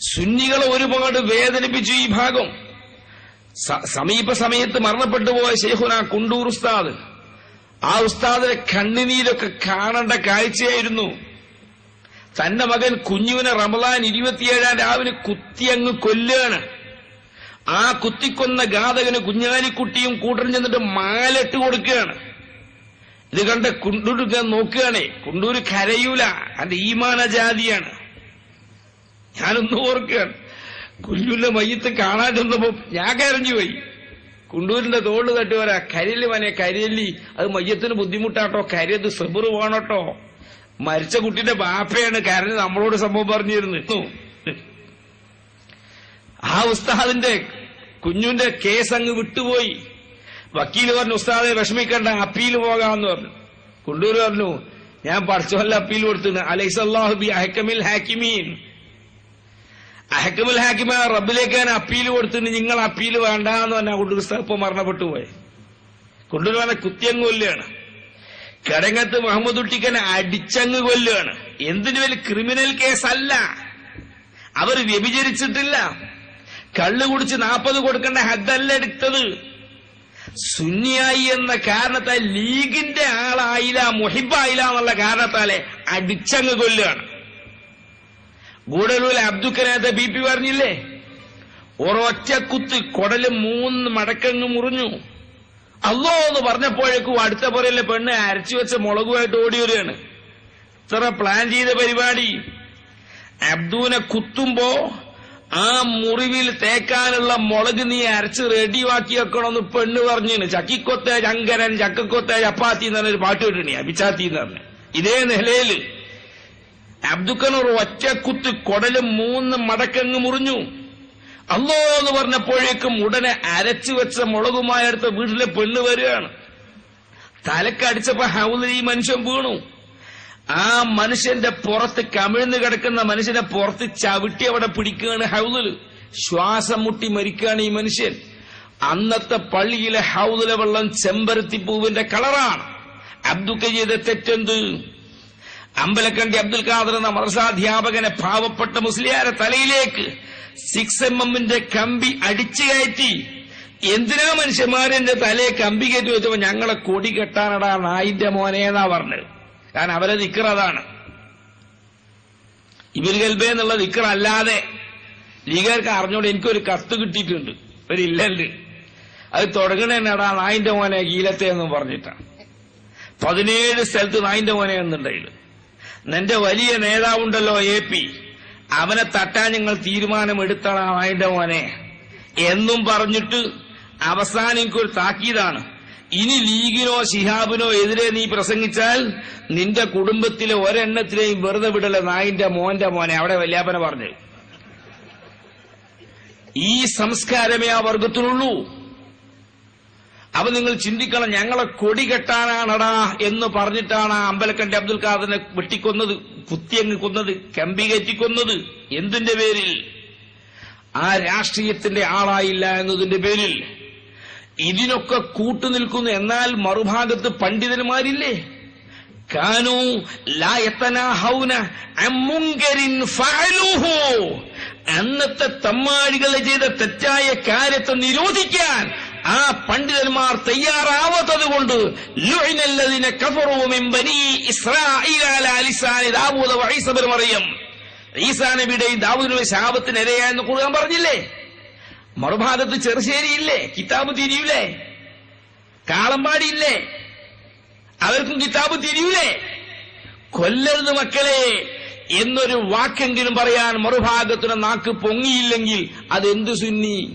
സുന്നികളെ ഒരുപാട് വേദനിപ്പിച്ചു ഈ ഭാഗം. സമീപ സമയത്ത് മരണപ്പെട്ടു പോയ ശേഖുന കുണ്ടൂർ ഉസ്താദ്. ആ ഉസ്താദിനെ കണ്ണിനീരൊക്കെ കാണേണ്ട കാഴ്ചയായിരുന്നു. തന്റെ മകൻ കുഞ്ഞുവിനെ റമലാൻ ഇരുപത്തിയേഴാം രാവിലെ കുത്തിയങ്ങ് കൊല്ലുകയാണ്. ആ കുത്തിക്കൊന്ന ഘാതകന് കുഞ്ഞാലിക്കുട്ടിയും കൂട്ടർ ചെന്നിട്ട് മാലിട്ട് കൊടുക്കുകയാണ്. ഇത് കണ്ട് കുണ്ടൂർ നോക്കുകയാണേ കുണ്ടൂര് കരയൂല അതിന്റെ ഈമാന ജാതിയാണ് ഞാനൊന്ന് ഓർക്കുകയാണ്. കുഞ്ഞുന്റെ മയ്യത്ത് കാണാൻ ചെന്നപ്പോ ഞാൻ കരഞ്ഞു പോയി. കുണ്ടൂരിന്റെ തോൾ തട്ടി വരാ കരിയല്ലി മനെ കരിയല്ലി? അത് മയ്യത്തിന് ബുദ്ധിമുട്ടാട്ടോ കരിയത് സെബറ് വേണോട്ടോ മരിച്ച കുട്ടിന്റെ ബാപ്പയാണ് കരഞ്ഞ് നമ്മളോട് സംഭവം പറഞ്ഞിരുന്നു. ആ ഉസ്താദിന്റെ കുഞ്ഞുന്റെ കേസ് അങ്ങ് വിട്ടുപോയി. വക്കീൽ പറഞ്ഞു ഉസ്താദെ വിഷമിക്കണ്ട അപ്പീൽ പോകാമെന്ന് പറഞ്ഞു. കുണ്ടൂര് പറഞ്ഞു ഞാൻ പഠിച്ചവല്ല അപ്പീൽ കൊടുത്തു അലൈസല്ലാഹു ബി അഹക്കമിൽ ഹാക്കിമീൻ. അഹക്കമുൽ ഹാക്കിമ റബ്ബിലേക്ക് ഞാൻ അപ്പീൽ കൊടുത്തിട്ട് നിങ്ങൾ അപ്പീൽ വേണ്ട എന്ന് പറഞ്ഞാൽ ഉസ്താദ് ഇപ്പൊ മരണപ്പെട്ടു പോയെ. പറഞ്ഞ കുത്തിയങ്ങ് കൊല്ലുകയാണ്. കടങ്ങത്ത് മുഹമ്മദ് ഉട്ടിക്കനെ അടിച്ചങ്ങ് കൊല്ലുകയാണ്. എന്തിനു വലിയ ക്രിമിനൽ കേസല്ല അവർ വ്യഭിചരിച്ചിട്ടില്ല. കള്ളു കുടിച്ച് നാൽപ്പത് കൊടുക്കേണ്ട ഹദ്ദല്ല എടുത്തത്. സുന്നിയായി എന്ന കാരണത്താൽ ലീഗിന്റെ ആളായില്ല മുഹിബായില്ല എന്നുള്ള കാരണത്താലെ അടിച്ചങ്ങ് കൊല്ലുകയാണ്. ഗൂഡലൂൽ അബ്ദുക്കനാഥ ബി പി പറഞ്ഞില്ലേ? ഒരൊറ്റ കുത്ത് കൊടൽ മൂന്ന് മടക്കങ്ങ് മുറിഞ്ഞു. അല്ലോ എന്ന് പറഞ്ഞപ്പോഴേക്കും അടുത്ത പുറയിലെ പെണ്ണ് അരച്ചു വെച്ച മുളകുമായിട്ട് ഓടി വരികയാണ്. ഇത്ര പ്ലാൻ ചെയ്ത പരിപാടി. അബ്ദുവിനെ കുത്തുമ്പോ ആ മുറിവിൽ തേക്കാനുള്ള മുളക് നീ അരച്ച് റെഡി റെഡിയാക്കി വെക്കണമെന്ന് പെണ്ണ് പറഞ്ഞിന്. ചക്കിക്കൊത്ത ചങ്കരൻ ചക്കക്കൊത്ത ചപ്പാത്തി എന്ന് പറഞ്ഞൊരു പാട്ട് കിട്ടണി അഭിച്ചാത്തി എന്ന് പറഞ്ഞു. ഇതേ നിലയിൽ അബ്ദുക്കനൂർ ഒറ്റക്കുത്ത് കൊടലും മൂന്ന് മടക്കങ്ങ് മുറിഞ്ഞു. അല്ലോ എന്ന് പറഞ്ഞപ്പോഴേക്കും ഉടനെ അരച്ചു വെച്ച മുളകുമായി അടുത്ത വീട്ടിലെ പെണ്ണ് വരികയാണ്. തലക്കടിച്ചപ്പോ ഹൗലിൽ ഈ മനുഷ്യൻ വീണു. ആ മനുഷ്യന്റെ പുറത്ത് കമിഴ്ന്ന് കിടക്കുന്ന മനുഷ്യനെ പുറത്ത് ചവിട്ടി അവിടെ പിടിക്കുകയാണ് ഹൗലിൽ ശ്വാസം മുട്ടി മരിക്കുകയാണ് ഈ മനുഷ്യൻ. അന്നത്തെ പള്ളിയിലെ ഹൗലിലെ വെള്ളം ചെമ്പരത്തി പൂവിന്റെ കളറാണ് അബ്ദുക്ക തെറ്റെന്ത്? അമ്പലക്കണ്ടി അബ്ദുൽ ഖാദർ എന്ന മദ്രസാധ്യാപകനെ പാവപ്പെട്ട മുസ്ലിയാരെ തലയിലേക്ക് സിക്സ് എം എമ്മിന്റെ കമ്പി അടിച്ചു കയറ്റി. എന്തിനാ മനുഷ്യന്മാരെന്റെ തലയെ കമ്പി കയറ്റി വെച്ചപ്പോ ഞങ്ങളെ കൊടി കെട്ടാനടാ നായിന്റെ മോനേന്നാ പറഞ്ഞത്? കാരണം അവരെ ദിക്കർ അതാണ്. ഇബിൽ എന്നുള്ള ദിക്കർ അല്ലാതെ ലീഗർക്ക് അറിഞ്ഞോണ്ട് എനിക്കൊരു കത്ത് കിട്ടിയിട്ടുണ്ട്. ഒരു അത് തുടങ്ങണേടാ നായിന്റെ മോനെ ഗീലത്തെ എന്നും പറഞ്ഞിട്ടാണ്. പതിനേഴ് സ്ഥലത്ത് നായിന്റെ മോനെ എന്നുണ്ടെങ്കിൽ. നിന്റെ വലിയ നേതാവുണ്ടല്ലോ എ പി. അവനെ തട്ടാൻ ഞങ്ങൾ തീരുമാനമെടുത്തണം നായിന്റെ മോനെ. എന്നും പറഞ്ഞിട്ട് അവസാനം എനിക്കൊരു താക്കീതാണ്. ഇനി ലീഗിനോ ശിഹാബിനോ എതിരെ നീ പ്രസംഗിച്ചാൽ നിന്റെ കുടുംബത്തിലെ ഒരെണ്ണത്തിലെയും വെറുതെ വിടല നായിന്റെ മോന്റെ മോനെ അവിടെ വല്യാപ്പന പറഞ്ഞു. ഈ സംസ്കാരമേ ആ വർഗത്തിനുള്ളൂ അപ്പൊ നിങ്ങൾ ചിന്തിക്കണം ഞങ്ങളെ കൊടി കെട്ടാനാണടാ എന്ന് പറഞ്ഞിട്ടാണ് ആ അമ്പലക്കണ്ടി അബ്ദുൽ ഖാദറിനെ വെട്ടിക്കൊന്നത് കുത്തിയങ്ങ് കൊന്നത് കമ്പി കയറ്റിക്കൊന്നത് എന്തിന്റെ പേരിൽ? ആ രാഷ്ട്രീയത്തിന്റെ ആളായില്ല എന്നതിന്റെ പേരിൽ. ഇതിനൊക്കെ കൂട്ടുനിൽക്കുന്നു എന്നാൽ മറുഭാഗത്ത് പണ്ഡിതന്മാരില്ലേ? കാനു അന്നത്തെ തമ്മാഴികളെ ചെയ്ത തെറ്റായ കാര്യത്തെ നിരോധിക്കാൻ ആ പണ്ഡിതന്മാർ തയ്യാറാവാത്തത് കൊണ്ട് വഈസ മറിയം. ഈസാ ഖുർആൻ പറഞ്ഞില്ലേ? മറുഭാഗത്ത് ചെറുശ്ശേരിയില്ലേ? കിതാബ് തിരിയൂലേ? കാളമ്പാടിയില്ലേ? അവർക്കും കിതാബ് തിരിയില്ലേ കൊല്ലരുത് മക്കളെ എന്നൊരു വാക്കെങ്കിലും പറയാൻ മറുഭാഗത്തിന് നാക്ക് പൊങ്ങിയില്ലെങ്കിൽ അതെന്ത് സുന്നി?